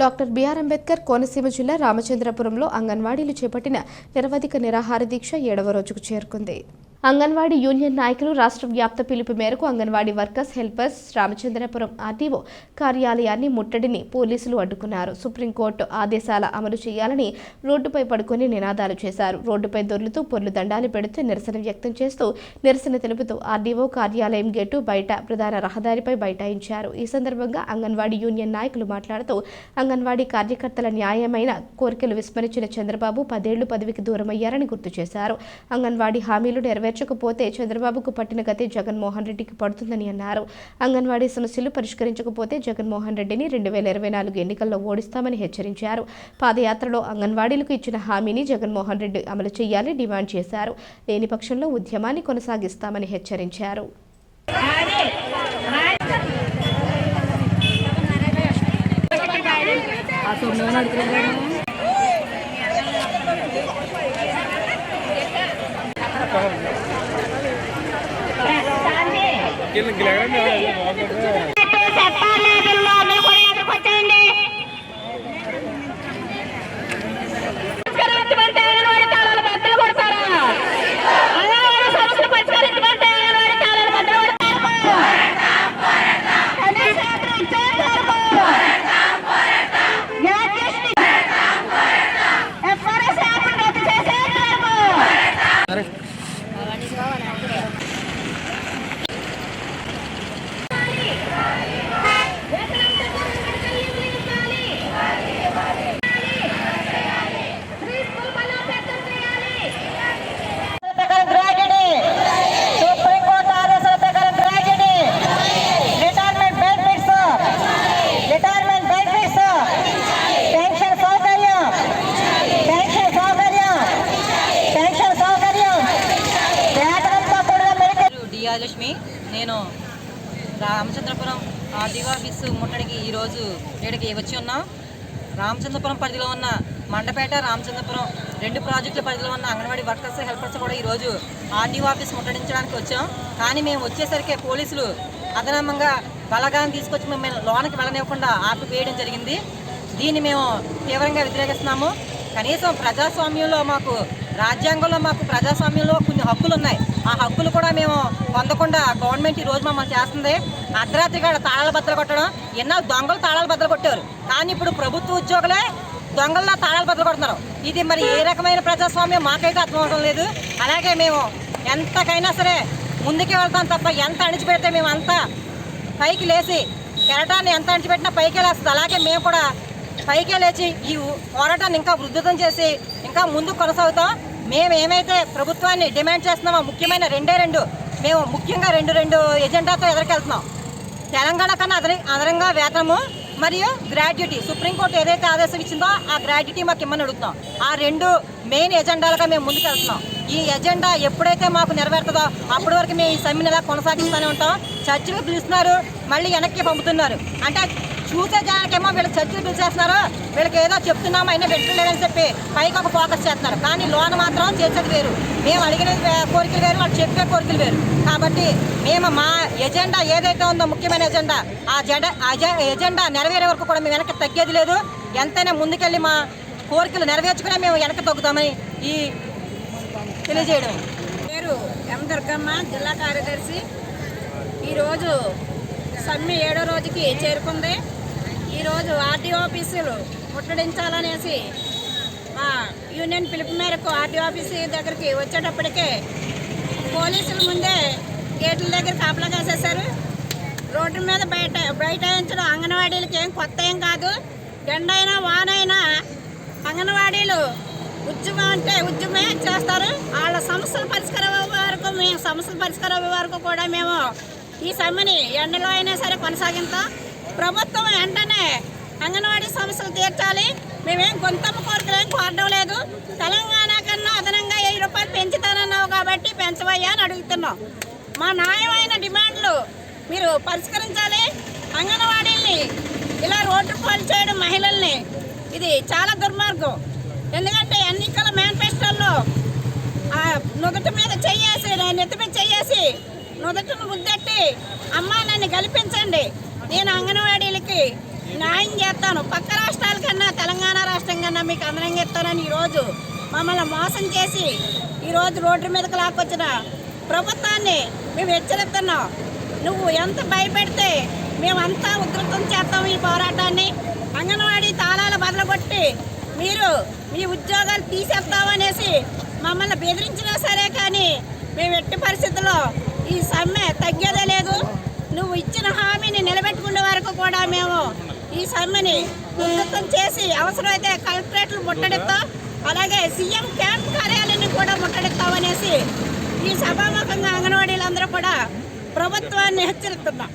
Doctor BR Ambedkar Konaseema జిల్లా రామచంద్రపురంలో అంగన్వాడీలు చేపట్టిన నిరవధిక నిరాహార దీక్ష ఏడవ రోజుకు చేరుకుంది. అంగన్వాడీ యూనియన్ నాయకులు రాష్ట్ర వ్యాప్త పిలుపు మేరకు anganwadi workers helpers Ramachandrapuram RTO కార్యాలయాన్ని ముట్టడిని పోలీసులు అడ్డుకున్నారు. సుప్రీంకోర్టు ఆదేశాల అమలు చేయాలని రోడ్డుపై పడుకొని నినాదాలు చేశారు. రోడ్డుపై దొర్లుతూ పొర్లు దండాలు పెడుతూ నిరసన వ్యక్తం చేస్తూ నిరసన తెలుపుతూ ఆర్డీఓ కార్యాలయం గేటు బయట ప్రధాన రహదారిపై బైఠాయించారు. ఈ సందర్భంగా అంగన్వాడీ యూనియన్ నాయకులు మాట్లాడుతూ అంగన్వాడీ కార్యకర్తల న్యాయమైన కోరికలు విస్మరించిన చంద్రబాబు పదేళ్ళు పదవికి దూరమయ్యారని గుర్తు చేశారు. అంగన్వాడీ హామీలు నెరవేర్చకపోతే చంద్రబాబుకు పట్టిన గతి జగన్మోహన్ రెడ్డికి పడుతుందని అన్నారు. అంగన్వాడీ సమస్యలు పరిష్కరించకపోతే జగన్మోహన్ రెడ్డిని రెండు వేల ఇరవై నాలుగు ఎన్నికల్లో ఓడిస్తామని హెచ్చరించారు. పాదయాత్రలో అంగన్వాడీలకు ఇచ్చిన హామీని జగన్మోహన్ రెడ్డి అమలు చేయాలని డిమాండ్ చేశారు. లేని పక్షంలో ఉద్యమాన్ని కొనసాగిస్తామని హెచ్చరించారు. Kilang-kilangnya ada వరకు మెడికల్ నేను రామచంద్రపురం ఆర్డీఓ ఆఫీసు ముట్టడికి ఈరోజు ఇక్కడికి వచ్చి ఉన్నాం. రామచంద్రపురం పరిధిలో ఉన్న మండపేట రామచంద్రపురం రెండు ప్రాజెక్టుల పరిధిలో ఉన్న అంగన్వాడీ వర్కర్స్ హెల్పర్స్ కూడా ఈరోజు ఆర్డీఓ ఆఫీస్ ముట్టడించడానికి వచ్చాం. కానీ మేము వచ్చేసరికి పోలీసులు అదనమంగా బలగాన్ని తీసుకొచ్చి మేము లోనకి వెళ్ళనివ్వకుండా ఆపి వేయడం జరిగింది. దీన్ని మేము తీవ్రంగా వ్యతిరేకిస్తున్నాము. కనీసం ప్రజాస్వామ్యంలో మాకు రాజ్యాంగంలో మాకు ప్రజాస్వామ్యంలో కొన్ని హక్కులు ఉన్నాయి. ఆ హక్కులు కూడా మేము పొందకుండా గవర్నమెంట్ ఈ రోజు మమ్మల్ని చేస్తుంది. అర్ధరాత్రి కాడ తాళాలు బద్దలు కొట్టడం ఎన్నో దొంగలు తాళాలు బద్దలు కొట్టారు కానీ ఇప్పుడు ప్రభుత్వ ఉద్యోగులే దొంగల్లా తాళాలు బద్దలు కొడుతున్నారు. ఇది మరి ఏ రకమైన ప్రజాస్వామ్యం? మాకైతే అర్థం అవడం లేదు. అలాగే మేము ఎంతకైనా సరే ముందుకే వెళ్తాం తప్ప ఎంత అణిచిపెడితే మేము అంతా పైకి లేచి కెరటాన్ని ఎంత అణిచిపెట్టినా పైకి లేస్తుంది. అలాగే మేము కూడా పైకే లేచి ఈ పోరాటాన్ని ఇంకా ఉధృతం చేసి ఇంకా ముందు కొనసాగుతాం. మేము ఏమైతే ప్రభుత్వాన్ని డిమాండ్ చేస్తున్నామో ముఖ్యమైన రెండే రెండు. మేము ముఖ్యంగా రెండు రెండు ఎజెండాతో ఎదురుకెళ్తున్నాం. తెలంగాణ కన్నా అదన అదనంగా వేతనము మరియు గ్రాడ్యుటీ. సుప్రీంకోర్టు ఏదైతే ఆదేశం ఇచ్చిందో ఆ గ్రాడ్యుటీ మాకు ఇమ్మని అడుగుతున్నాం. ఆ రెండు మెయిన్ ఎజెండాలుగా మేము ముందుకెళ్తున్నాం. ఈ ఎజెండా ఎప్పుడైతే మాకు నెరవేరుతుందో అప్పటి వరకు మేము ఈ సమ్మెను ఇలా కొనసాగిస్తూనే ఉంటాం. చర్చలు పిలుస్తున్నారు మళ్ళీ వెనక్కి పంపుతున్నారు. అంటే చూసే జానకేమో వీళ్ళు చర్చలు పిలిచేస్తున్నారు వీళ్ళకి ఏదో చెప్తున్నామో అయినా పెట్టలేదని చెప్పి పైకి ఒక ఫోకస్ చేస్తున్నారు. కానీ లోన్ మాత్రం చేసేది వేరు. మేము అడిగిన కోరికలు వేరు వాళ్ళు చెప్పే కోరికలు వేరు. కాబట్టి మేము మా ఎజెండా ఏదైతే ఉందో ముఖ్యమైన ఎజెండా ఆ జెండ ఎజెండా నెరవేరే వరకు కూడా మేము వెనక్కి తగ్గేది లేదు. ఎంతైనా ముందుకెళ్ళి మా కోరికలు నెరవేర్చుకునే మేము వెనక తగ్గుతామని ఈ తెలియజేయడం. పేరు ఎం దుర్గమ్మ జిల్లా కార్యదర్శి. ఈరోజు సమ్మె ఏడో రోజుకి చేరుకుంది. ఈరోజు ఆర్డీఓ ఆఫీసులు ముట్టడించాలనేసి మా యూనియన్ పిలుపు మేరకు ఆర్డీఓ ఆఫీసు దగ్గరికి వచ్చేటప్పటికే పోలీసుల ముందే గేట్ల దగ్గర కాపలా కాసేశారు. రోడ్డు మీద బయట బయటాయించడం అంగన్వాడీలకి ఏం కొత్త ఏం కాదు. ఎండైనా వానైనా అంగన్వాడీలు ఉద్యమం అంటే ఉద్యమే చేస్తారు. వాళ్ళ సమస్యల పరిష్కారం వరకు మేము సమస్యల పరిష్కారం వరకు కూడా మేము ఈ సమ్మెని ఎండలో అయినా సరే కొనసాగిస్తాం. ప్రభుత్వం వెంటనే అంగన్వాడీ సమస్యలు తీర్చాలి. మేమేం గొంతమ్మ కోరికలేం కోరడం లేదు. తెలంగాణ కన్నా అదనంగా వెయ్యి రూపాయలు పెంచుతానన్నావు కాబట్టి పెంచవయ్యా అని అడుగుతున్నాం. మా న్యాయమైన డిమాండ్లు మీరు పరిష్కరించాలి. అంగన్వాడీల్ని ఇలా రోడ్డు పాలు చేయడం మహిళల్ని ఇది చాలా దుర్మార్గం. ఎందుకంటే ఎన్నికల మేనిఫెస్టోల్లో నుదుటి మీద చెయ్యేసి నెత్తి మీద చెయ్యేసి నుదుటిని ముద్దెట్టి అమ్మ నన్ను గెలిపించండి. నేను అంగన్వాడీలకి న్యాయం చేస్తాను. పక్క రాష్ట్రాల కన్నా తెలంగాణ రాష్ట్రం కన్నా మీకు అందంగా ఇస్తానని ఈరోజు మమ్మల్ని మోసం చేసి ఈరోజు రోడ్డు మీదకి లాక్కొచ్చిన ప్రభుత్వాన్ని మేము హెచ్చరిస్తున్నాం. నువ్వు ఎంత భయపెడితే మేమంతా ఉధృతం చేస్తాం ఈ పోరాటాన్ని. అంగన్వాడీ తాళాలు బదలగొట్టి మీరు మీ ఉద్యోగాలు తీసేస్తామనేసి మమ్మల్ని బెదిరించినా సరే కానీ మేము ఎట్టి పరిస్థితుల్లో ఈ సమ్మె తగ్గేదే లేదు. నువ్వు ఇచ్చిన హామీని నిలబెట్టుకునే వరకు కూడా మేము ఈ సమ్మెని ఉధృతం చేసి అవసరమైతే కలెక్టరేట్లు ముట్టడిస్తాం. అలాగే సీఎం క్యాంప్ కార్యాలయాన్ని కూడా ముట్టడిస్తామనేసి ఈ సభాముఖంగా అంగన్వాడీలందరూ కూడా ప్రభుత్వాన్ని హెచ్చరిస్తున్నాం.